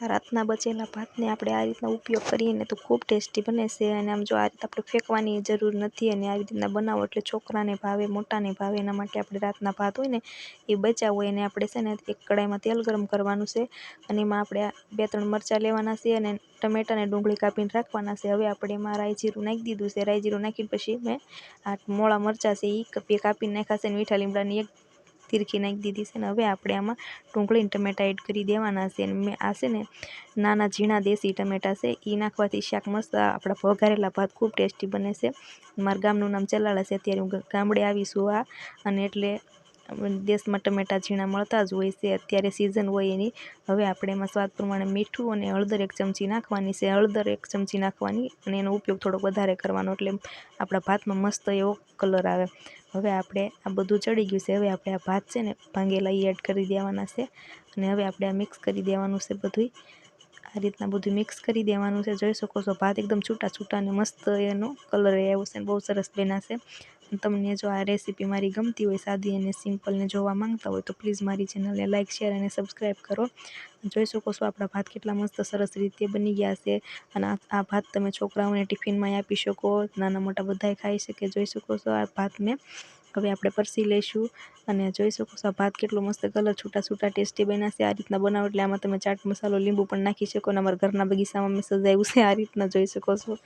રાતના બચેલા ભાતને આપણે આ રીતના ઉપયોગ કરીએ ને તો ખૂબ ટેસ્ટી બને છે. અને આમ જો આ રીતે આપણે ફેંકવાની જરૂર નથી અને આવી રીતના બનાવો એટલે છોકરાને ભાવે, મોટાને ભાવે, એના માટે આપણે રાતના ભાત હોય ને એ બચાવો એને આપણે છે ને એક કડાઈમાં તેલ ગરમ કરવાનું છે અને એમાં આપણે બે ત્રણ મરચાં લેવાના છે અને ટમેટાને ડુંગળી કાપીને રાખવાના છે. હવે આપણે એમાં રાઈ જીરું નાખી દીધું છે. રાઈ જીરું નાખીને પછી મેં આ મોળા મરચાં છે એ કાપીને નાખ્યા છે અને મીઠા લીમડાની એક તીરખી નાખી દીધી છે ને હવે આપણે આમાં ડુંગળી ટમેટા એડ કરી દેવાના છે. અને મેં આ છે ને નાના ઝીણા દેશી ટમેટા છે એ નાખવાથી શાક મસ્ત આપણા વઘારેલા ભાત ખૂબ ટેસ્ટી બને છે. મારા ગામનું નામ ચલાળા છે, અત્યારે હું ગામડે આવીશું આ. અને એટલે દેશમાં ટમેટાં, ઝીણા મળતા જ હોય છે. અત્યારે સિઝન હોય એની. હવે આપણે એમાં સ્વાદ પ્રમાણે મીઠું અને હળદર એક ચમચી નાખવાની છે. હળદર એક ચમચી નાખવાની અને એનો ઉપયોગ થોડોક વધારે કરવાનો. એટલે આપણા ભાતમાં મસ્ત એવો કલર આવે. હવે આપણે આ બધું ચડી ગયું છે. હવે આપણે આ ભાત છે ને ભાંગેલા એડ કરી દેવાના છે. અને હવે આપણે આ મિક્સ કરી દેવાનું છે બધું આ રીતના બધું મિક્સ કરી દેવાનું છે. જોઈ શકો છો, ભાત એકદમ છૂટા છૂટા અને મસ્ત એનો કલર આવ્યો છે બહુ સરસ બન્યા છે. તમને જો આ રેસીપી મારી ગમતી હોય, સાદી અને સિમ્પલને જોવા માંગતા હોય, તો પ્લીઝ મારી ચેનલને લાઇક શેર અને સબસ્ક્રાઈબ કરો. જોઈ શકો છો આપણા ભાત કેટલા મસ્ત સરસ રીતે બની ગયા છે. અને આ ભાત તમે છોકરાઓને ટિફિનમાં આપી શકો. નાના મોટા બધાય ખાઈ શકે. જોઈ શકો છો આ ભાત મેં. હવે આપણે પરસી લઈશું. અને જોઈ શકો છો ભાત કેટલો મસ્ત કલર છૂટા છૂટા ટેસ્ટી બન્યા છે. આ રીતના બનાવો એટલે આમાં તમે ચાટ મસાલો, લીંબુ પણ નાખી શકો અને અમારા ઘરના બગીચામાં મેં સજાવ્યું છે. આ રીતના જોઈ શકો છો.